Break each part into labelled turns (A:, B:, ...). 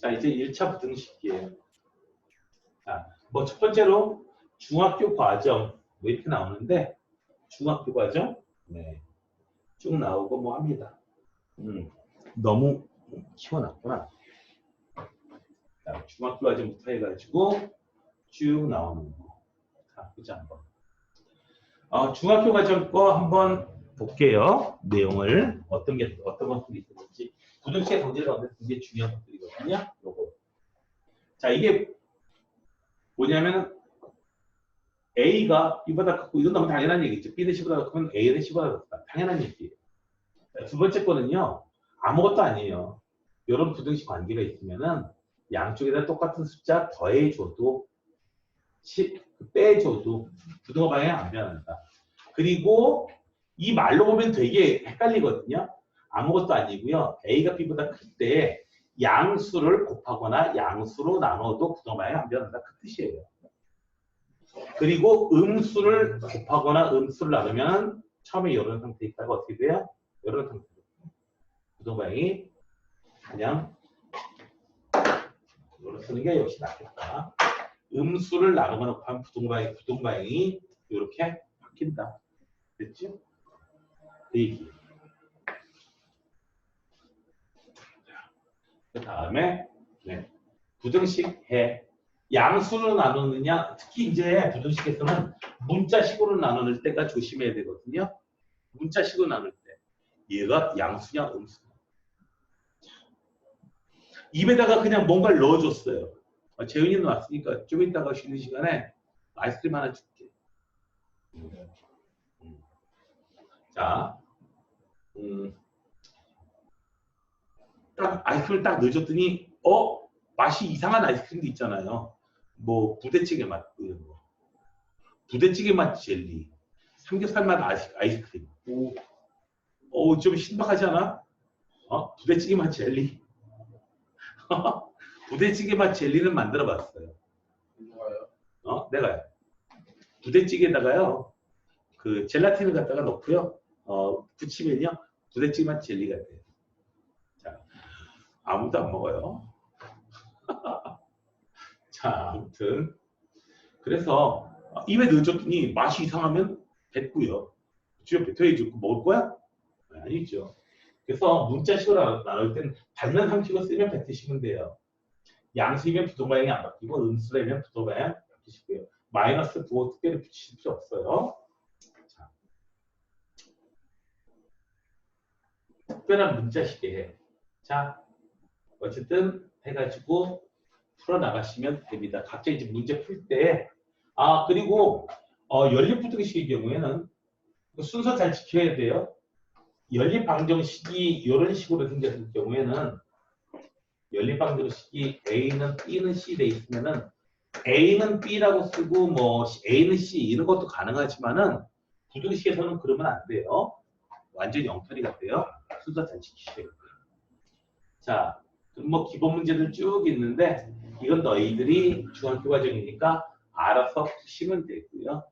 A: 자, 이제 1차 부등식이에요. 자, 뭐 첫 번째로 중학교 과정 뭐 이렇게 나오는데 중학교 과정 네. 쭉 나오고 뭐 합니다. 음, 너무 키워놨구나. 자, 중학교 과정부터 해가지고 쭉 나오는 거. 자, 보자 한번. 어, 중학교 과정 거 한번 볼게요. 내용을 어떤 게 어떤 것들이 있는지 부등식의 성질을 얻는 게 중요한 것들이거든요. 요거. 자, 이게 뭐냐면 A가 B보다 크고 이건 너무 당연한 얘기죠. B는 C보다 크면 A는 C보다 크다. 당연한 얘기예요. 자, 두 번째 거는요. 아무것도 아니에요. 이런 부등식 관계가 있으면은 양쪽에다 똑같은 숫자 더해줘도 10 빼줘도 부등호 방향이 안 변한다. 그리고 이 말로 보면 되게 헷갈리거든요. 아무것도 아니고요. A가 B보다 클 때 양수를 곱하거나 양수로 나눠도 부등호 방향이 안 변한다. 그 뜻이에요. 그리고 음수를 곱하거나 음수를 나누면 처음에 이런 상태 있다가 어떻게 돼요? 이런 상태로 부등호 방향이 그냥 이걸 쓰는 게 역시 낫겠다. 음수를 나누거나 곱하면 부동방향, 부동방향이 이렇게 바뀐다. 됐죠? 그 얘기. 그 다음에 네. 부등식 해. 양수로 나누느냐, 특히 이제 부등식에서는 문자식으로 나눌 때가 조심해야 되거든요. 문자식으로 나눌 때. 얘가 양수냐, 음수냐. 입에다가 그냥 뭔가를 넣어줬어요. 어, 재윤이는 왔으니까 좀 이따가 쉬는 시간에 아이스크림 하나 줄게. 음. 자, 음, 딱 아이스크림을 딱 넣어줬더니 어 맛이 이상한 아이스크림도 있잖아요. 뭐 부대찌개 맛 이런 거, 부대찌개 맛 젤리, 삼겹살 맛 아이스, 아이스 크림. 오, 오, 좀 신박하지 않아? 어? 부대찌개 맛 젤리. 부대찌개 맛 젤리는 만들어 봤어요.
B: 누가요?
A: 어? 내가요. 부대찌개에다가요. 그 젤라틴을 갖다가 넣고요. 어, 붙이면요. 부대찌개 맛 젤리가 돼요. 자, 아무도 안 먹어요. 자, 아무튼 그래서 입에 넣어줬더니 맛이 이상하면 뱉고요. 주변 뱉어야지 먹을 거야? 아니죠. 그래서 문자식으로 나- 나눌 땐 받는 상식으로 쓰면 뱉으시면 돼요. 양수이면 부동방향이 안 바뀌고 음수라면 부동방향 바뀌시고요. 마이너스 부호 특별히 붙이실 필요 없어요. 자. 특별한 문자식에 해. 자, 어쨌든 해가지고 풀어나가시면 됩니다. 각자 이제 문제 풀 때, 아, 그리고, 어, 연립부등식의 경우에는 그 순서 잘 지켜야 돼요. 연립방정식이 이런 식으로 생겼을 경우에는 연립방정식이 A는 B는 C 돼 있으면은 A는 B라고 쓰고 뭐 A는 C 이런 것도 가능하지만은 부등식에서는 그러면 안 돼요. 완전 영털이가 돼요. 순서 잘 지키셔야 돼요. 자, 뭐 기본 문제들 쭉 있는데 이건 너희들이 중학교 과정이니까 알아서 푸시면 되고요.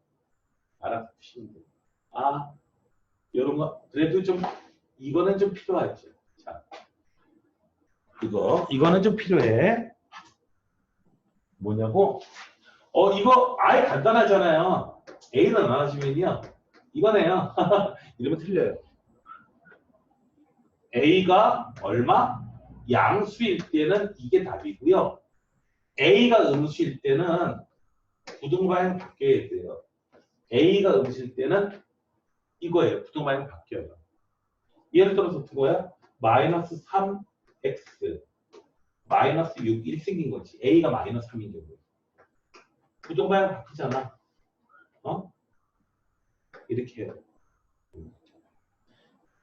A: 알아서 푸시면 돼요. 아, 이런 거 그래도 좀 이거는 좀 필요하죠. 자, 이거 이거는 좀 필요해. 뭐냐고? 어 이거 아예 간단하잖아요. A는 안 하시면요. 이거네요. 이러면 틀려요. A가 얼마? 양수일 때는 이게 답이고요. A가 음수일 때는 부등방향 바뀌어야 돼요. A가 음수일 때는 이거예요. 부등방향 바뀌어요. 예를 들어서 어떤 거야? 마이너스 3x 마이너스 6 이렇게 생긴 거지. A가 마이너스 3인 경우. 부동방향 바뀌잖아. 어? 이렇게 해요.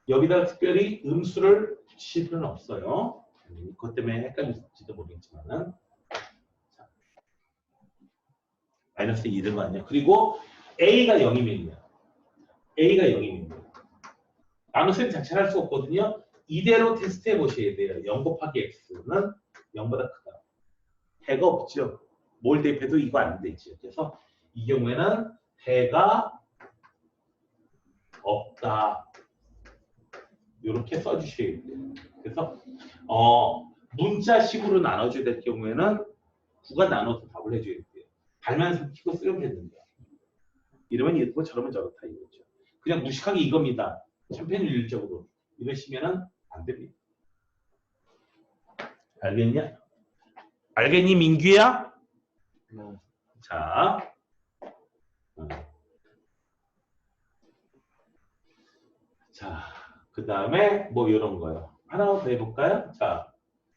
A: 여기다 특별히 음수를 붙이실 필요는 없어요. 음, 그것 때문에 헷갈릴지도 모르겠지만은. 자. 마이너스 2를 맞냐. 그리고 A가 0이면요. A가 0이면요. 나눗셈 자체를 할 수 없거든요. 이대로 테스트 해 보셔야 돼요. 0 곱하기 x는 0보다 크다. 해가 없죠. 뭘 대입해도 이거 안 되죠. 그래서 이 경우에는 해가 없다. 이렇게 써주셔야 돼요. 그래서 어 문자식으로 나눠줘야 될 경우에는 9가 나눠서 답을 해줘야 돼요. 발만 키고 쓰면 되는데. 이러면 이렇고 저러면 저렇다 이거죠. 그냥 무식하게 이겁니다. 천편일률적으로 이러시면은 안 됩니다. 알겠냐? 알겠니 민규야? 자, 어. 자, 그 다음에 뭐 이런 거요. 하나 더 해볼까요? 자,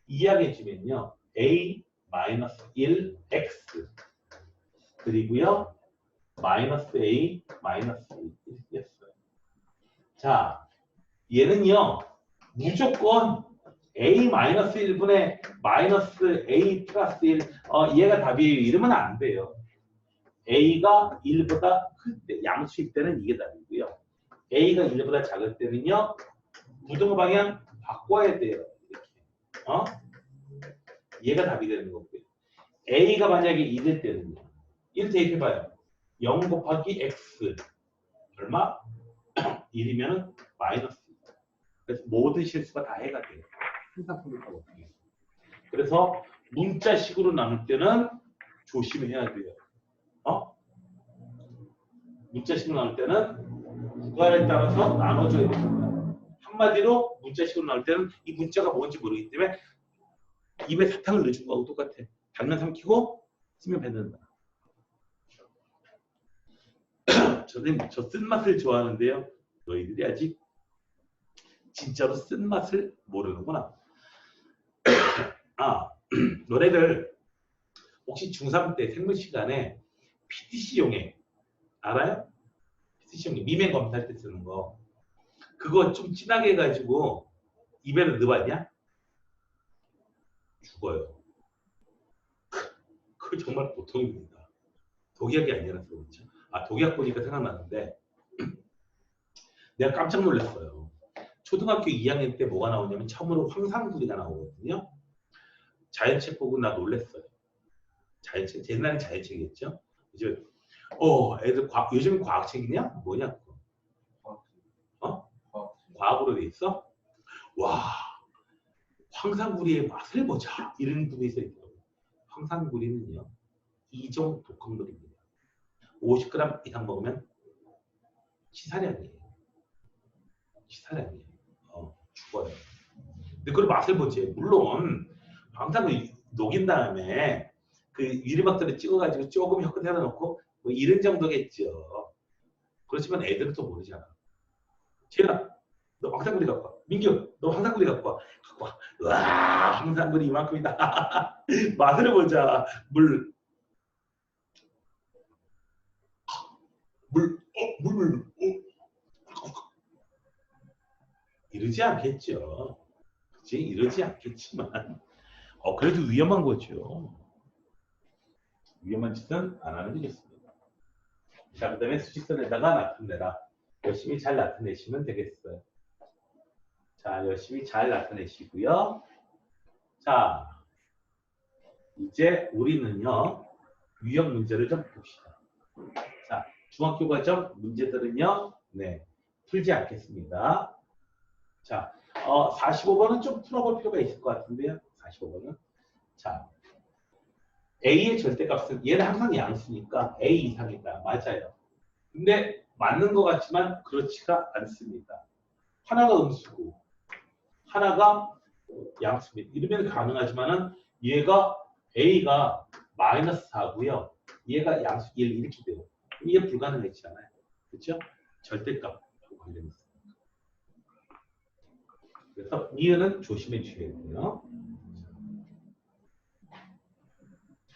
A: 이야기해 주면요. a 마이너스 1 x 그리고요 마이너스 a 마이너스 1이었어요. 자, 얘는요 무조건 a 마이너스 1분의 마이너스 a 플러스 1 어, 얘가 답이에요. 이러면 안 돼요. a가 1보다 클 때, 양수일 때는 이게 답이고요. a가 1보다 작을 때는요 부등호 방향 바꿔야 돼요. 이렇게. 어? 얘가 답이 되는 거고요. a가 만약에 1일 때는요. 1 대입해봐요. 0 곱하기 x 얼마? 1이면 마이너스. 그래서 모든 실수가 다 해가 돼요. 항상 풀립하고 그래서 문자식으로 나눌 때는 조심해야 돼요. 어? 문자식으로 나눌 때는 구간에 따라서 나눠줘야 됩니다. 한마디로 문자식으로 나눌 때는 이 문자가 뭔지 모르기 때문에 입에 사탕을 넣어준 거하고 똑같아. 당면 삼키고 쓰면 뱉는다. 저는 저 쓴맛을 좋아하는데요. 너희들이 아직 진짜로 쓴맛을 모르는구나. 아, 너네들 혹시 중3 때 생물 시간에 PTC용에 알아요? PTC용에 미면 검사할 때 쓰는 거. 그거 좀 진하게 해가지고 입에 넣어봤냐? 죽어요. 그거 정말 보통입니다. 독약이 아니라서 그렇죠. 아 독약 보니까 생각나는데 내가 깜짝 놀랐어요. 초등학교 2학년 때 뭐가 나오냐면 처음으로 황상구리가 나오거든요. 자연책 보고 나 놀랐어요. 자연책 옛날에 자연책이었죠. 이제 어 애들 과, 요즘 과학책이냐 뭐냐 과학으로 돼 있어? 와 황상구리의 맛을 보자 이런 부분이 있어요. 황상구리는요 2종 독극물입니다. 50g 이상 먹으면 치사량이에요. 치사량이에요. 어, 죽어요. 근데 그걸 맛을 보지. 물론 황상구리 녹인 다음에 그 유리박들을 찍어가지고 조금 혀끝에다 놓고 뭐 이런 정도겠죠. 그렇지만 애들은 또 모르잖아. 제가 너 황상구리 갖고 와. 민규 너 황상구리 갖고 와. 갖고 와. 와 황상구리 이만큼이다. 맛을 보자. 물. 물, 어, 물, 물, 어. 이러지 않겠죠. 그치? 이러지 않겠지만, 어, 그래도 위험한 거죠. 위험한 짓은 안 하는 게 좋습니다. 자, 그 다음에 수직선에다가 나타내라. 열심히 잘 나타내시면 되겠어요. 자, 열심히 잘 나타내시고요. 자, 이제 우리는요, 유형 문제를 좀 봅시다. 자, 중학교 과정 문제들은요, 네, 풀지 않겠습니다. 자, 어, 45번은 좀 풀어볼 필요가 있을 것 같은데요. 45번은. 자, A의 절대값은 얘는 항상 양수니까 A 이상이다. 맞아요. 근데 맞는 것 같지만 그렇지가 않습니다. 하나가 음수고 하나가 양수입니다. 이러면 가능하지만은 얘가 A가 마이너스 4고요. 얘가 양수 1 이렇게 돼요. 이게 불가능했잖아요. 그렇죠? 절대값 관련있습니다. 그래서 이유는 조심해 주셔야 돼요.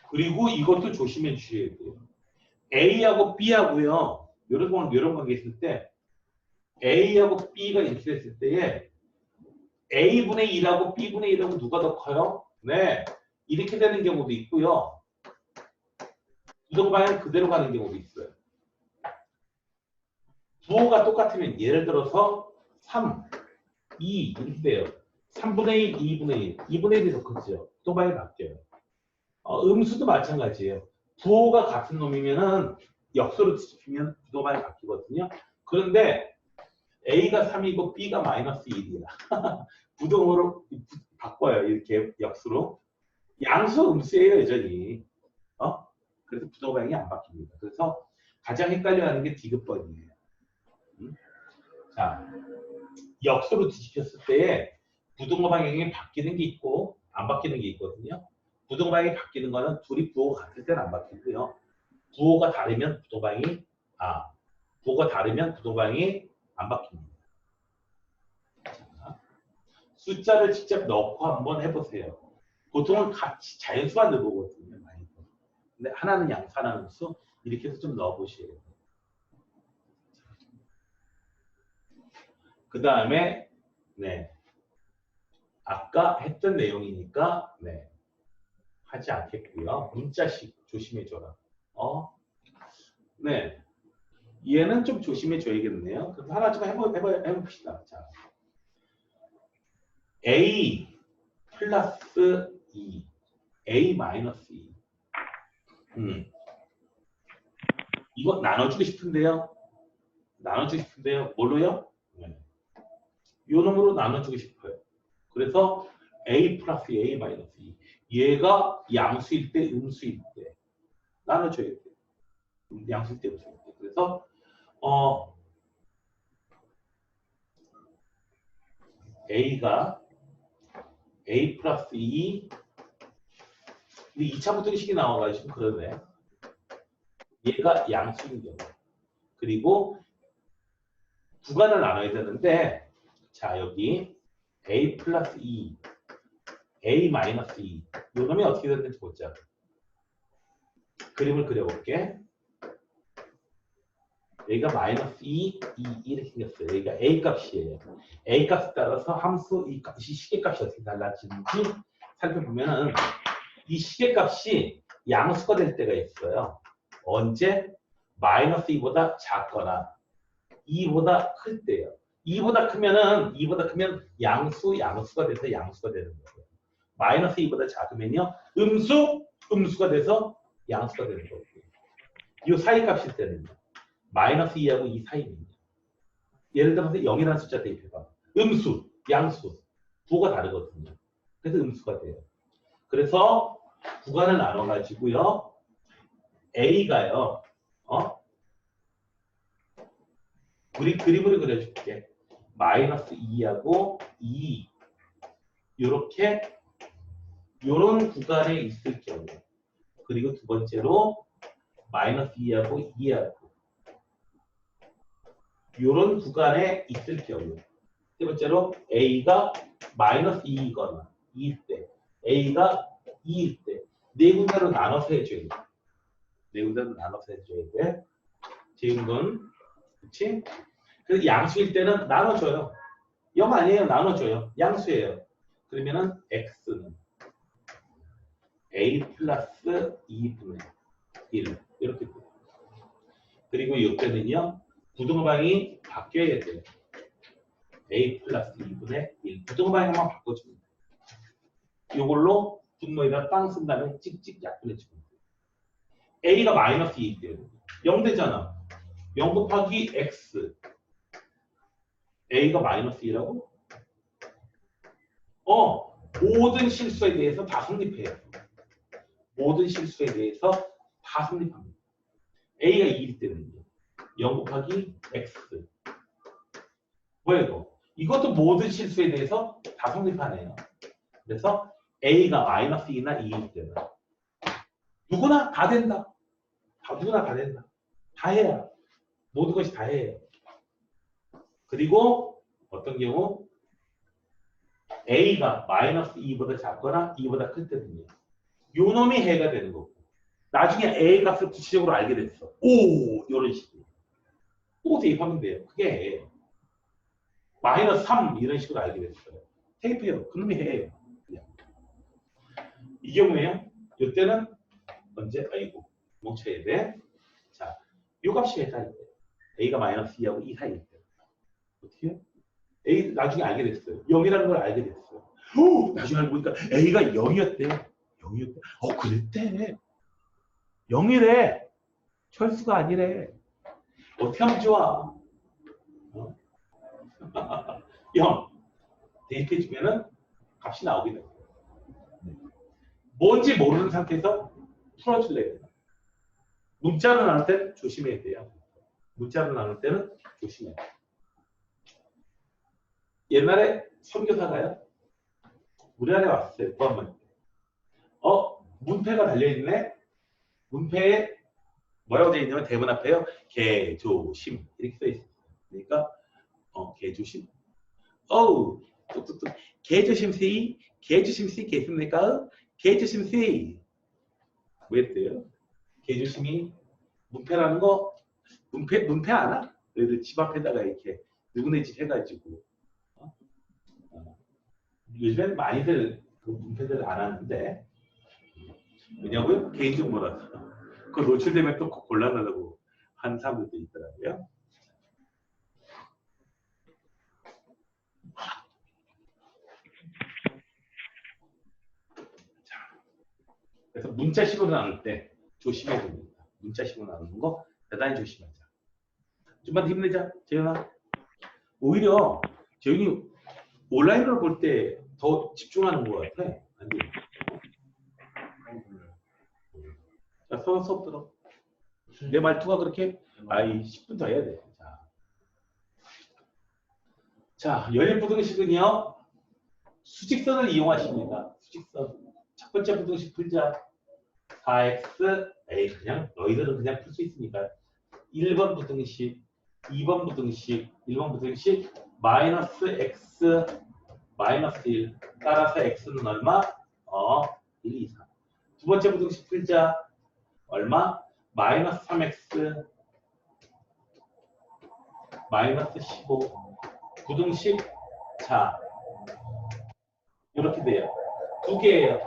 A: 그리고 이것도 조심해 주셔야 돼요. A하고 B하고요. 이런 거 이런 관계 있을 때 A하고 B가 됐을 때에 A분의 1하고 B분의 1하고 누가 더 커요? 네. 이렇게 되는 경우도 있고요. 이동 방향 그대로 가는 경우도 있어요. 부호가 똑같으면 예를 들어서 3, 2 이렇게 돼요. 3분의 1, 2분의 1. 2분의 1이 더 크죠. 또 방향이 바뀌어요. 어, 음수도 마찬가지예요. 부호가 같은 놈이면은 역수로 뒤집히면 부호방이 바뀌거든요. 그런데 A가 3이고 B가 마이너스 1이야. 부동으로 바꿔요. 이렇게 역수로. 양수 음수예요, 여전히. 어? 그래서 부동호 방향이 안 바뀝니다. 그래서 가장 헷갈려하는 게 디귿번이에요. 음? 자, 역수로 뒤집혔을 때 부동호 방향이 바뀌는 게 있고 안 바뀌는 게 있거든요. 부동호 방향이 바뀌는 거는 둘이 부호가 같을 때는 안 바뀌고요. 부호가 다르면 부동호 방향이 아 부호가 다르면 부동호 방향이 안 바뀝니다. 자, 숫자를 직접 넣고 한번 해보세요. 보통은 같이 자연수만 넣어보거든요. 많이. 근데 하나는 양수, 하나는 수 이렇게 해서 좀 넣어보셔야 돼요. 그 다음에 네 아까 했던 내용이니까 네 하지 않겠고요. 문자식 조심해줘라. 어? 네. 얘는 좀 조심해 줘야겠네요. 그럼 하나 좀 해보, 해보, 해봅시다. 자. A 플러스 2, A 마이너스 2. 음. 이거 나눠주고 싶은데요. 나눠주고 싶은데요. 뭘로요? 네. 요 놈으로 나눠주고 싶어요. 그래서 A 플러스 A 마이너스 2. 얘가 양수일 때, 음수일 때 나눠줘야 돼. 양수일 때, 음수일 때. 그래서 어 A가 A 플러스 2 근데 2차 부등식이 나와가지고 그러네. 얘가 양수인 경우. 그리고 구간을 나눠야 되는데 자 여기 A 플러스 2 A 마이너스 2 요놈이 어떻게 됐는지 보자. 그림을 그려볼게. 여기가 마이너스 2, 2 이렇게 생겼어요. 여기가 A 값이에요. A 값에 따라서 함수 이 값이 시계값이 어떻게 달라지는지 살펴보면은 이 시계값이 양수가 될 때가 있어요. 언제? 마이너스 2보다 작거나 2보다 클 때요. 2보다 크면은 2보다 크면 양수, 양수가 돼서 양수가 되는 거예요. 마이너스 2보다 작으면요. 음수, 음수가 돼서 양수가 되는 거고요. 이 사이 값일 때는요. 마이너스 2하고 2 사이입니다. 예를 들어서 0이라는 숫자 대입해봐. 음수, 양수, 부호가 다르거든요. 그래서 음수가 돼요. 그래서 구간을 나눠가지고요. A가요. 어? 우리 그림으로 그려줄게. 마이너스 2하고 2 이렇게 이런 구간에 있을 경우 그리고 두 번째로 마이너스 2하고 2하고 이런 구간에 있을 경우 세 번째로 A가 마이너스 2이거나 2일 때 A가 2일 때네 군데로 나눠서 해줘야 돼. 네 군데로 나눠서 해줘야 돼. 지금은 그렇지? 그래서 양수일 때는 나눠줘요. 0 아니에요. 나눠줘요. 양수예요. 그러면은 x는 a 플러스 2분의 1 이렇게 돼요. 그리고 이때는요. 부등호방이 바뀌어야 돼요. a 플러스 2분의 1 부등호방이 한번 바꿔줍니다. 이걸로 분모에다 땅쓴 다음에 찍찍 약분해주면 돼요. a가 마이너스 2인데요. 0 되잖아. 0 곱하기 x a가 마이너스 2라고? 어, 모든 실수에 대해서 다 성립해요. 모든 실수에 대해서 다 성립합니다. a가 2일 때는요. 0 곱하기 x. 뭐야 이거? 이것도 모든 실수에 대해서 다 성립하네요. 그래서 a가 마이너스 2나 2일 때는 누구나 다 된다. 다 누구나 다 된다. 다 해야. 모든 것이 다 해요. 그리고 어떤 경우 a가 마이너스 2보다 작거나 2보다 클 때는요. 요 놈이 해가 되는 거고 나중에 a 값을 구체적으로 알게 됐어. 오 이런 식 또 대입하면 돼요. 그게. 마이너스 3 이런 식으로 알게 됐어요. 대입해요. 그놈이 해예요. 그냥. 이 경우에요. 이때는 언제 아이고 멈춰야 돼. 자, 요 값이 해가 돼. a가 마이너스 2하고 2 사이일 때. 어떻게? A 나중에 알게 됐어요. 0이라는 걸 알게 됐어요. 오, 나중에 알고 보니까 A가 0이었대요. 0이었대. 어, 그랬대. 0이래. 철수가 아니래. 어떻게 하면 좋아? 어? 0. 대입해주면은 값이 나오게 돼요. 네. 뭔지 모르는 상태에서 풀어줄래야 돼요. 문자로 나눌 때는 조심해야 돼요. 문자로 나눌 때는 조심해야 돼요. 옛날에 선교사가요. 우리 안에 왔어요. 구한번 어? 문패가 달려있네? 문패에 뭐라고 되어 있냐면 대문 앞에요. 개조심 이렇게 써 있어요. 그러니까 어 개조심. 어우 뚝뚝뚝 개조심 씨 개조심 씨 계십니까? 개조심 씨 왜랬대요? 개조심이 문패라는 거 문패 문패 아나? 그래도 집 앞에다가 이렇게 누구네 집 해가지고 어? 어. 요즘엔 많이들 그 문패들 안 하는데 왜냐고요? 개인정보라서 그 노출되면 또 곤란하다고 하는 사람들도 있더라고요. 자, 그래서 문자식으로 나눌 때 조심해야 됩니다. 문자식으로 나누는 거 대단히 조심하자. 좀만 더 힘내자, 재현아. 오히려 재현이 온라인으로 볼 때 더 집중하는 것 같아. 안 돼. 자, 수업, 수업 들어. 내 말투가 그렇게 아이 10분 더 해야 돼. 자, 자 연립 부등식은요 수직선을 이용하십니다. 수직선 첫 번째 부등식 풀자 4x 에이 그냥 너희들은 그냥 풀 수 있으니까 1번 부등식 2번 부등식 1번 부등식 마이너스 x 마이너스 1 따라서 x는 얼마? 어 1, 2, 3. 두 번째 부등식 풀자 얼마? 마이너스 3x 마이너스 15 부등식 자 이렇게 돼요. 두 개예요.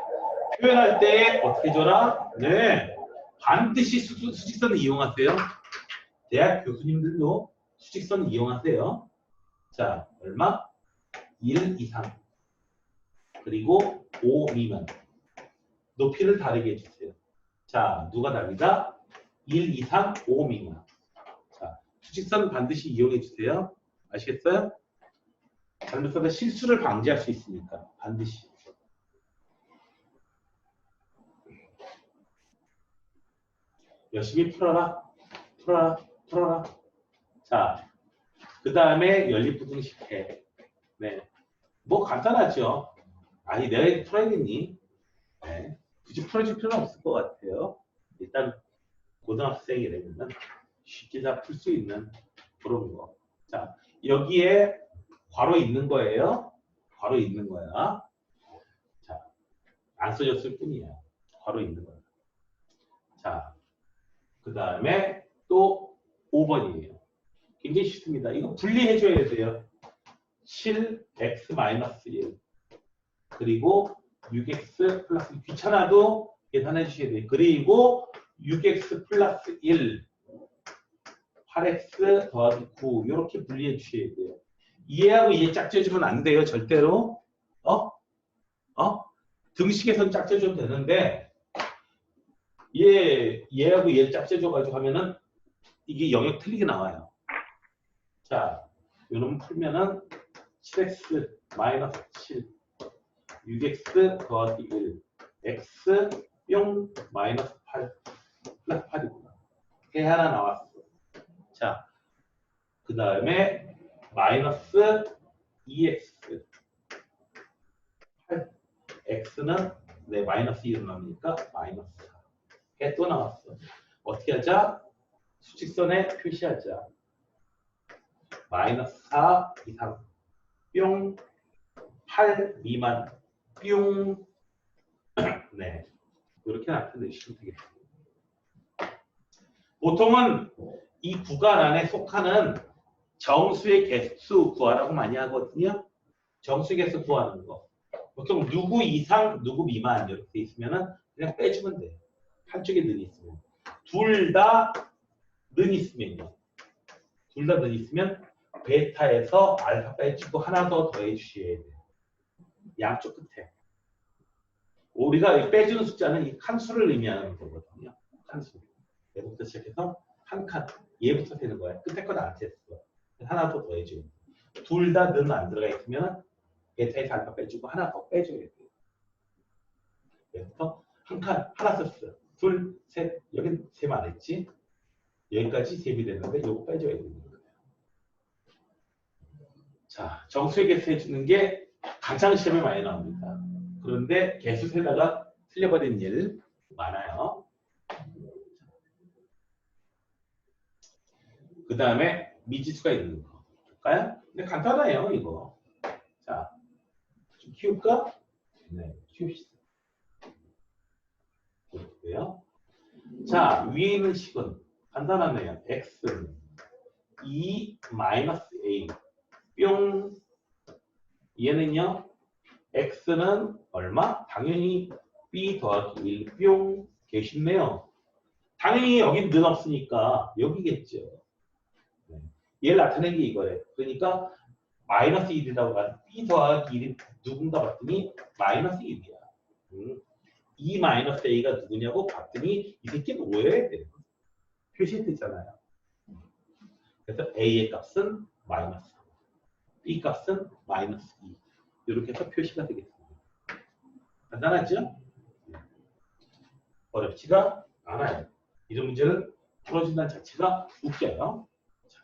A: 표현할 때 어떻게 줘라? 네 반드시 수, 수직선을 이용하세요. 대학 교수님들도 수직선 이용하세요. 자 얼마? 1 이상 그리고 5 미만 높이를 다르게 해주세요. 자 누가 다르다? 1 이상 5 미만 자 수직선 반드시 이용해 주세요. 아시겠어요? 잘못 써서 실수를 방지할 수 있으니까 반드시 열심히 풀어라 풀어라 풀어라 자 그 다음에 연립부등식 해 네. 뭐 간단하죠 아니 내가 풀어야겠니 네. 굳이 풀어줄 필요는 없을 것 같아요 일단 고등학생이 되면 쉽게 다 풀 수 있는 그런 거. 자, 여기에 괄호 있는 거예요. 괄호 있는 거야. 자, 안 써졌을 뿐이야. 괄호 있는 거야. 자, 그 다음에 또 5번이에요. 굉장히 쉽습니다. 이거 분리해 줘야 돼요. 7x-1 그리고 6x 플러스 귀찮아도 계산해 주셔야 돼요. 그리고 6x 플러스 1 8x 더하기 9 이렇게 분리해 주셔야 돼요. 이해하고 이해 짝져주면 안 돼요. 절대로. 어? 어? 등식에선 짝져줘도 되는데 이해, 이해하고 이해 짝져줘가지고 하면은 이게 영역 틀리게 나와요. 자, 요놈 풀면은 7x 마이너스 7 6x 더하기 1 x 뿅 마이너스 8 플러스 8이구나. 해 하나 나왔어. 자, 그 다음에 마이너스 2x 8 x는 네 마이너스 1로 나오니까 마이너스 4. 해또 나왔어. 어떻게 하자? 수직선에 표시하자. 마이너스 4 이상 뿅8 미만 뿅 네. 이렇게 나타내시면 되겠습니다. 보통은 이 구간 안에 속하는 정수의 개수 구하라고 많이 하거든요. 정수 개수 구하는 거. 보통 누구 이상, 누구 미만 이렇게 돼 있으면은 그냥 빼주면 돼요. 한쪽에 는 있으면. 둘 다 는 있으면요. 둘 다 는 있으면 베타에서 알파 빼주고 하나 더 더해 주셔야 돼요. 양쪽 끝에. 우리가 빼주는 숫자는 이 칸수를 의미하는 거거든요. 칸수. 얘부터 시작해서 한 칸. 얘부터 되는 거야. 끝에 건 안 됐어. 하나 더 더해줘. 둘다 는 안 들어가 있으면 베타에서 알파 빼주고 하나 더 빼줘야 돼요. 그래서 한 칸 하나 썼어. 둘, 셋, 여긴 셈안 했지? 여기까지 셈이 됐는데 요거 빼줘야 되는 거예요. 자, 정수에게서 해주는 게 가장 시험에 많이 나옵니다. 그런데 개수 세다가 틀려버린 일 많아요. 그 다음에 미지수가 있는 거. 볼까요? 근데 간단해요, 이거. 자, 좀 키울까? 네, 키웁시다. 볼게요. 자, 위에 있는 식은 간단하네요. x는 2 마이너스 a 뿅 얘는요 x는 얼마? 당연히 b 더하기 1뿅 개 쉽네요. 당연히 여긴 는 없으니까 여기겠죠. 네. 얘를 나타낸 게 이거예요. 그러니까 마이너스 1이라고 하면 b 더하기 1이 누군가 봤더니 마이너스 1이야. 음. 2 마이너스 a가 누구냐고 봤더니 이 새끼는 돼요. 표시했잖아요. 그래서 a의 값은 마이너스 3, b 값은 마이너스 2 이렇게 해서 표시가 되겠습니다. 간단하죠? 어렵지가 않아요. 이런 문제는 풀어준다는 자체가 웃겨요. 자.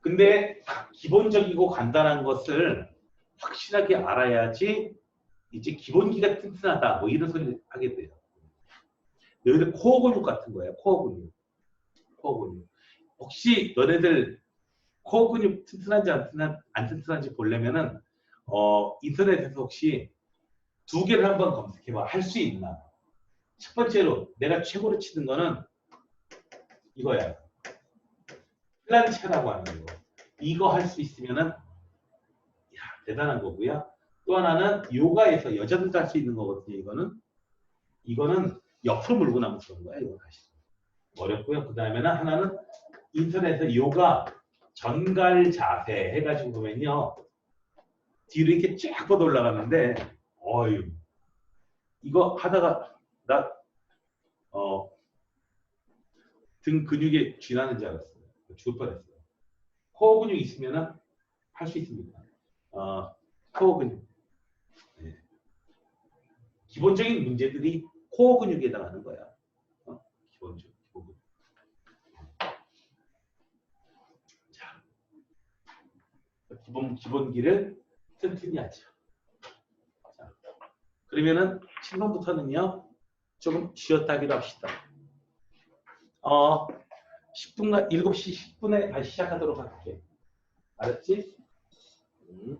A: 근데 기본적이고 간단한 것을 확실하게 알아야지 이제 기본기가 튼튼하다 뭐 이런 소리를 하게 돼요. 여기도 코어 근육 같은 거예요. 코어 근육. 코어 근육. 혹시 너네들 코어 근육 튼튼한지 안, 튼튼, 안 튼튼한지 보려면은 어, 인터넷에서 혹시 두 개를 한번 검색해봐. 할 수 있나? 첫 번째로 내가 최고로 치는 거는 이거야. 플란체라고 하는 거. 이거 할 수 있으면은 야, 대단한 거고요. 또 하나는 요가에서 여자들도 할 수 있는 거거든요. 이거는 이거는 옆으로 물고 나면 그런 거야. 이거 다시 어렵고요. 그 다음에는 하나는 인터넷에서 요가 전갈 자세 해가지고 보면요 뒤로 이렇게 쫙 뻗어 올라가는데 어유 이거 하다가 나 어 등 근육에 쥐나는 줄 알았어요. 죽을 뻔했어요. 코어 근육 있으면은 할수 있습니다. 어, 코어 근육. 네. 기본적인 문제들이 코어 근육에 해당하는 거야. 어? 기본적, 기본 근육. 자, 기본 기본기를 튼튼히 하죠. 자, 그러면은 7번부터는요 조금 쉬었다 하기로 합시다. 어, 10분, 7시 10분에 다시 시작하도록 할게. 알았지? 음.